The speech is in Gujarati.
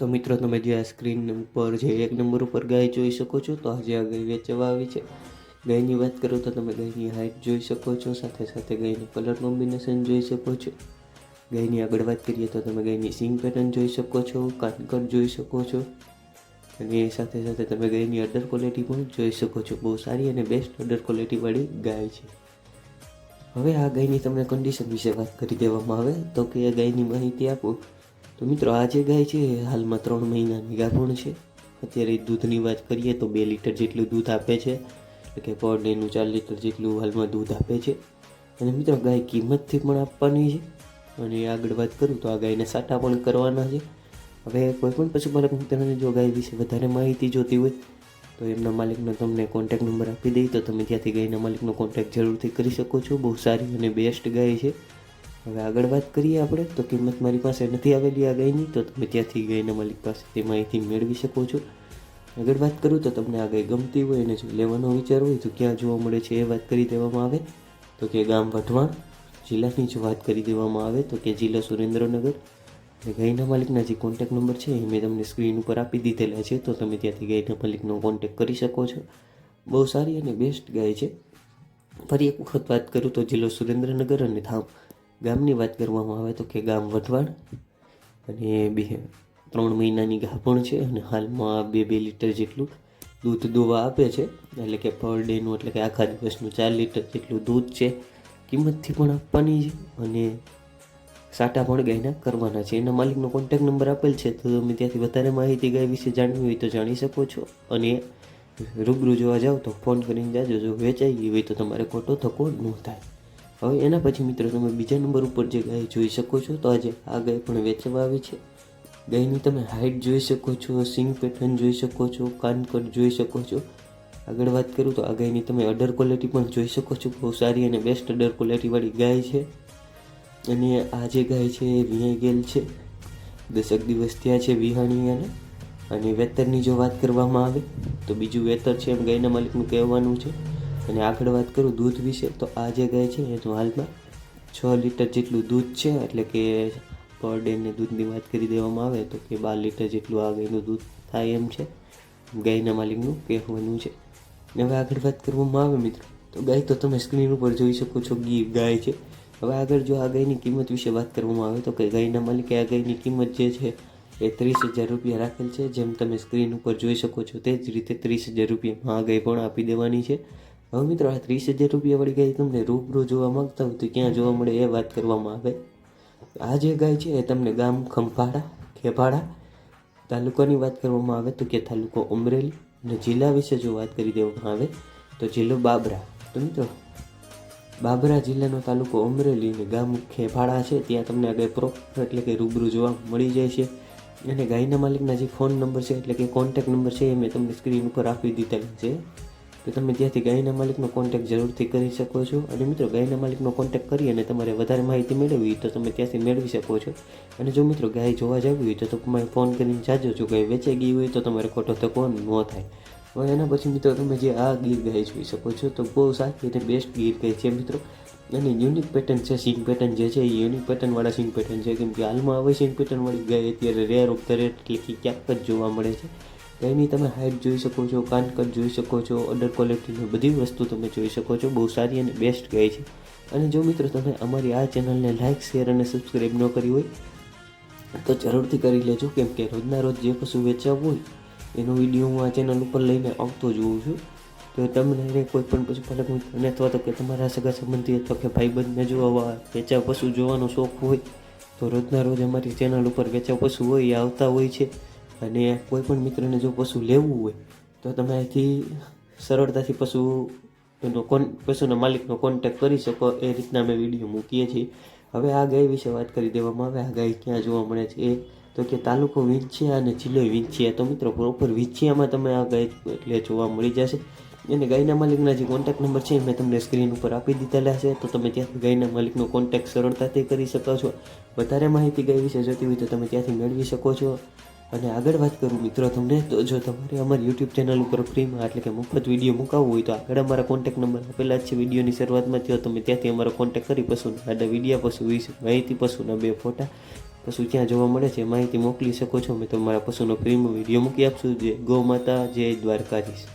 તો મિત્રો, તમે જે આ સ્ક્રીન ઉપર જે એક નંબર ઉપર ગાય જોઈ શકો છો, તો આજે આ ગાય વેચવા આવી છે. ગાયની વાત કરું તો તમે ગાયની હાઇટ જોઈ શકો છો, સાથે સાથે ગાયનું કલર કોમ્બિનેશન જોઈ શકો છો. ગાયની આગળ વાત કરીએ તો તમે ગાયની સિંગ પેટર્ન જોઈ શકો છો કાનકર જોઈ શકો છો. અને એ સાથે સાથે તમે ગાયની અડર ક્વોલિટી પણ જોઈ શકો છો. બહુ સારી અને બેસ્ટ અડર ક્વોલિટીવાળી ગાય છે. હવે આ ગાયની તમને કન્ડિશન વિશે વાત કરી દેવામાં આવે, તો કે આ ગાયની માહિતી આપું. તો મિત્રો, આ જે ગાય છે, હાલમાં ત્રણ મહિનાની ગાભણ છે. અત્યારે દૂધની વાત કરીએ તો બે લીટર જેટલું દૂધ આપે છે. એટલે કે પર ડેનું ચાર લીટર જેટલું હાલમાં દૂધ આપે છે. અને મિત્રો, ગાય કિંમતથી પણ આપવાની છે. અને આગળ વાત કરું તો આ ગાયને સાટા પણ કરવાના છે. હવે કોઈપણ પશુપાલક મિત્રોને જો ગાય વિશે વધારે માહિતી જોતી હોય, તો એમના માલિકનો તમને કોન્ટેક્ટ નંબર આપી દઈ. તો તમે ત્યાંથી ગાયના માલિકનો કોન્ટેક્ટ જરૂરથી કરી શકો છો. બહુ સારી અને બેસ્ટ ગાય છે. હવે આગળ વાત કરીએ આપણે, તો કિંમત મારી પાસે નથી આવેલી આ ગાયની, તો તમે ત્યાંથી ગાયના માલિક પાસેથી માહિતી મેળવી શકો છો. આગળ વાત કરું તો તમને આ ગાય ગમતી હોય અને જો લેવાનો વિચાર હોય તો ક્યાં જોવા મળે છે એ વાત કરી દેવામાં આવે. તો કે ગામ વઢવાણ, જિલ્લાની જો વાત કરી દેવામાં આવે તો કે જિલ્લા સુરેન્દ્રનગર. અને ગાયના માલિકના જે કોન્ટેક નંબર છે એ મેં તમને સ્ક્રીન ઉપર આપી દીધેલા છે, તો તમે ત્યાંથી ગાયના માલિકનો કોન્ટેક કરી શકો છો. બહુ સારી અને બેસ્ટ ગાય છે. ફરી એક વખત વાત કરું તો જિલ્લો સુરેન્દ્રનગર અને ધામ. ગામની વાત કરવામાં આવે તો કે ગામ વઢવાણ અને બે, ત્રણ મહિનાની ગાભણ છે અને હાલમાં બે બે લીટર જેટલું દૂધ દોવા આપે છે. એટલે કે પર ડેનું એટલે કે આખા દિવસનું ચાર લીટર જેટલું દૂધ છે. કિંમતથી પણ આપવાની છે અને સાટા પણ ગાયના કરવાના છે. એના માલિકનો કોન્ટેક્ટ નંબર આપેલ છે તો તમે ત્યાંથી વધારે માહિતી ગાય વિશે જાણવી હોય તો જાણી શકો છો. અને રૂબરૂ જોવા જાઓ તો ફોન કરીને જાજો. જો વેચાઈ ગઈ હોય તો તમારે ખોટો થકો ન થાય. હવે એના પછી મિત્રો તમે બીજા નંબર ઉપર જે ગાય જોઈ શકો છો, તો આજે આ ગાય પણ વેચવા આવી છે. ગાયની તમે હાઇટ જોઈ શકો છો સિંગ પેટર્ન જોઈ શકો છો કાનકટ જોઈ શકો છો. આગળ વાત કરું તો આ ગાયની તમે અડર ક્વોલિટી પણ જોઈ શકો છો, બહુ સારી અને બેસ્ટ અડર ક્વોલિટીવાળી ગાય છે. અને આ જે ગાય છે એ વિહાઈ ગયેલ છે. દસક દિવસ ત્યાં છે વિહાણી અને અને વેતરની જો વાત કરવામાં આવે, તો બીજું વેતર છે એમ ગાયના માલિકનું કહેવાનું છે. અને આગળ વાત કરું દૂધ વિશે, તો આ જે ગાય છે એનું હાલમાં છ લીટર જેટલું દૂધ છે, એટલે કે પર ડેને દૂધની વાત કરી દેવામાં આવે, તો કે બાર લીટર જેટલું આ ગાયનું દૂધ થાય એમ છે. ગાયના માલિકનું કહેવાનું છે. ને હવે આગળ વાત કરવામાં આવે મિત્રો, તો ગાય તો તમે સ્ક્રીન ઉપર જોઈ શકો છો, ગીર ગાય છે. હવે આગળ જો આ ગાયની કિંમત વિશે વાત કરવામાં આવે, તો કે ગાયના માલિકે આ ગાયની કિંમત જે છે, એ ત્રીસ હજાર રૂપિયા રાખેલ છે. જેમ તમે સ્ક્રીન ઉપર જોઈ શકો છો, તે જ રીતે ત્રીસ હજાર રૂપિયામાં આ ગાય પણ આપી દેવાની છે. હવે મિત્રો, આ ત્રીસ હજાર રૂપિયાવાળી ગાય તમને રૂબરૂ જોવા માગતા હોય તો ક્યાં જોવા મળે એ વાત કરવામાં આવે. આ જે ગાય છે એ તમને ગામ ખંભાળા, ખેભાળા તાલુકાની વાત કરવામાં આવે તો કે તાલુકો અમરેલી અને જિલ્લા વિશે જો વાત કરી દેવામાં આવે તો જિલ્લો બાબરા. તો મિત્રો, બાબરા જિલ્લાનો તાલુકો અમરેલી અને ગામ ખેભાળા છે. ત્યાં તમને ગાય પ્રોપર એટલે કે રૂબરૂ જોવા મળી જાય છે. અને ગાયના માલિકના જે ફોન નંબર છે એટલે કે કોન્ટેક્ટ નંબર છે એ મેં તમને સ્ક્રીન ઉપર આપી દીધેલા છે. તો તમે ત્યાંથી ગાયના માલિકનો કોન્ટેક્ટ જરૂરથી કરી શકો છો. અને મિત્રો, ગાયના માલિકનો કોન્ટેક કરી અને તમારે વધારે માહિતી મેળવવી તો તમે ત્યાંથી મેળવી શકો છો. અને જો મિત્રો, ગાય જોવા જવી હોય તો તમે ફોન કરીને જાજો. જો ગાય વેચાઈ ગઈ હોય તો તમારે ખોટો થકો ન થાય. હવે એના પછી મિત્રો, તમે જે આ ગીર ગાય જોઈ શકો છો, તો બહુ સારી અને બેસ્ટ ગીર ગાય છે મિત્રો. અને યુનિક પેટર્ન છે સિંગ પેટર્ન જે છે, એ યુનિક પેટર્નવાળા સિંગ પેટર્ન છે. કેમ કે હાલમાં હવે સિંગ પેટર્નવાળી ગાય અત્યારે રેર ઓફ ધ રેટ એટલે કે ક્યાંક જ જોવા મળે છે. ગાયની તમે હાઇટ જોઈ શકો છો કાનકટ જોઈ શકો છો અડર ક્વોલિટીની બધી વસ્તુ તમે જોઈ શકો છો, બહુ સારી અને બેસ્ટ કહે છે. અને જો મિત્રો તમે અમારી આ ચેનલને લાઇક શેર અને સબસ્ક્રાઈબ ન કરી હોય, તો જરૂરથી કરી લેજો, કેમ કે રોજના રોજ જે પશુ વેચાવવું હોય, એનો વીડિયો હું આ ચેનલ ઉપર લઈને આવતો જોઉં છું. તો તમને કોઈ પણ પશુપાલક મિત્રને અથવા તો કે તમારા સગા સંબંધી અથવા કે ભાઈબંધને જો આવા વેચાવ પશુ જોવાનો શોખ હોય, તો રોજના રોજ અમારી ચેનલ ઉપર વેચાવ પશુ હોય, એ આવતા હોય છે. અને કોઈ પણ મિત્રને જો પશુ લેવું હોય, તો તમે અહીંથી સરળતાથી પશુ એનો કોન પશુના માલિકનો કોન્ટેક્ટ કરી શકો. એ રીતના અમે વીડિયો મૂકીએ છીએ. હવે આ ગાય વિશે વાત કરી દેવામાં આવે. આ ગાય ક્યાં જોવા મળે છે? એ તો કે તાલુકો વિંછિયા અને જિલ્લો વિંછિયા. તો મિત્રો પ્રોપર વિંછિયામાં તમે આ ગાય એટલે જોવા મળી જશે. અને ગાયના માલિકના જે કોન્ટેક્ટ નંબર છે મેં તમને સ્ક્રીન ઉપર આપી દીધેલા છે. તો તમે ત્યાંથી ગાયના માલિકનો કોન્ટેક્ટ સરળતાથી કરી શકો છો. વધારે માહિતી ગાય વિશે જોતી હોય તો તમે ત્યાંથી મેળવી શકો છો. અને આગળ વાત કરું મિત્રો તમને, તો જો તમારે અમારી યુટ્યુબ ચેનલ ઉપર ફ્રીમાં એટલે કે મફત વીડિયો મુકાવવો હોય તો આગળ અમારા કોન્ટેક્ટ નંબર આપેલા છે. વિડીયોની શરૂઆતમાં થયો તમે ત્યાંથી અમારો કોન્ટેક્ટ કરી પશુના આડા વિડીયા પશુ વિશે માહિતી પશુના બે ફોટા પશુ ક્યાં જોવા મળે છે. માહિતી મોકલી શકો છો. અમે તમારા પશુનો ફ્રીમાં વીડિયો મૂકી આપશું. જે ગૌ માતા, જય દ્વારકાધીશ.